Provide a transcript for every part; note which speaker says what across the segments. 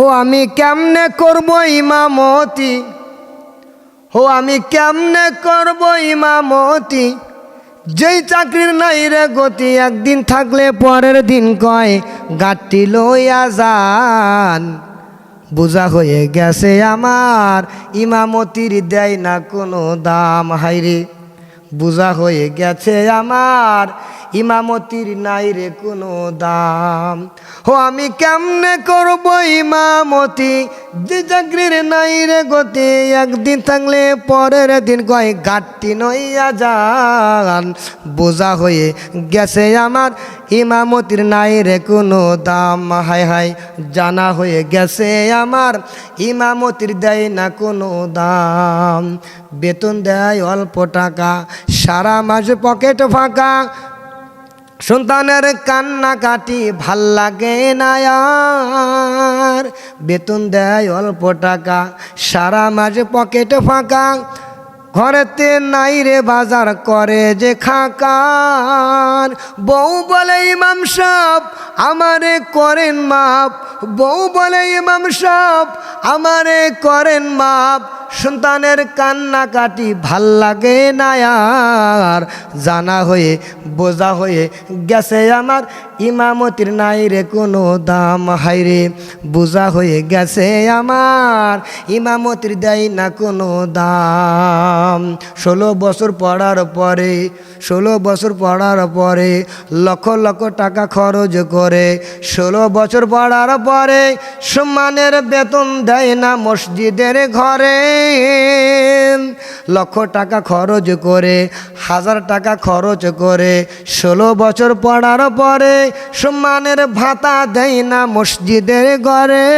Speaker 1: হো, আমি কেমনে করব ইমামতি? হো, আমি কেমনে করব ইমামতি? যেই চাকরির নাই রে গতি, একদিন থাকলে পরের দিন কয় গাঠটি লইয়া যান। বোঝা হয়ে গেছে আমার, ইমামতির দেয় না কোনো দাম হাইরে বোঝা হয়ে গেছে আমার ইমামতির নাই রে কোনো দাম। হো, আমি কেমনে করব ইমামতি? যে চাকরির নাই রে গতি। একদিন থাকলে পরের দিন কয় গাঠটি নইয়া যান বোঝা হয়ে গেছে আমার ইমামতির নাই রে কোনো দাম। হায় হায়, জানা হয়ে গেছে আমার ইমামতির দেয় না কোনো দাম। বেতন দেয় অল্প টাকা, সারা মাসে পকেট ফাঁকা সন্তানের কান্না কাটি ভালো লাগে না আর। বেতন দেয় অল্প টাকা, সারা মাঝে পকেটে ফাঁকা। ঘরেতে নাই রে বাজার, করে যে খাকার। বউ বলে, ইমাম সাপ আমারে করেন মাপ। বউ বলে, ইমাম সাপ আমারে করেন মাপ। সন্তানের কান্না কাটি ভালো লাগে না আর। জানা হয়ে, বোঝা হয়ে গেছে আমার, ইমামতির নাই রে কোনো দাম হাইরে বোঝা হয়ে গেছে আমার, ইমামতির দেয় না কোনো দাম। ষোলো বছর পড়ার পরে, ষোলো বছর পড়ার পরে, লক্ষ লক্ষ টাকা খরচ করে, ষোলো বছর পড়ার পরে, সম্মানের বেতন দেয় না মসজিদের ঘরে। লক্ষ টাকা খরচ করে, হাজার টাকা খরচ করে, ষোলো বছর পড়ার পরে সম্মানের ভাতা দেয় না মসজিদের ঘরে।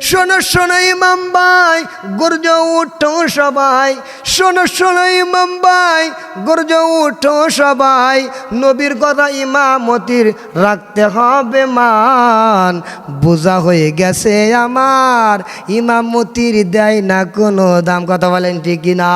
Speaker 1: শোনো শোনো ইমাম ভাই, গুর্জ উঠো সবাই। শোনো শোনো ইমাম ভাই, গুর্জ উঠো সবাই। নবীর কথা ইমামতির রাখতে হবে মান। বোঝা হয়ে গেছে আমার, ইমামতির দেয় না কোনো দাম। কথা বলেন ঠিক না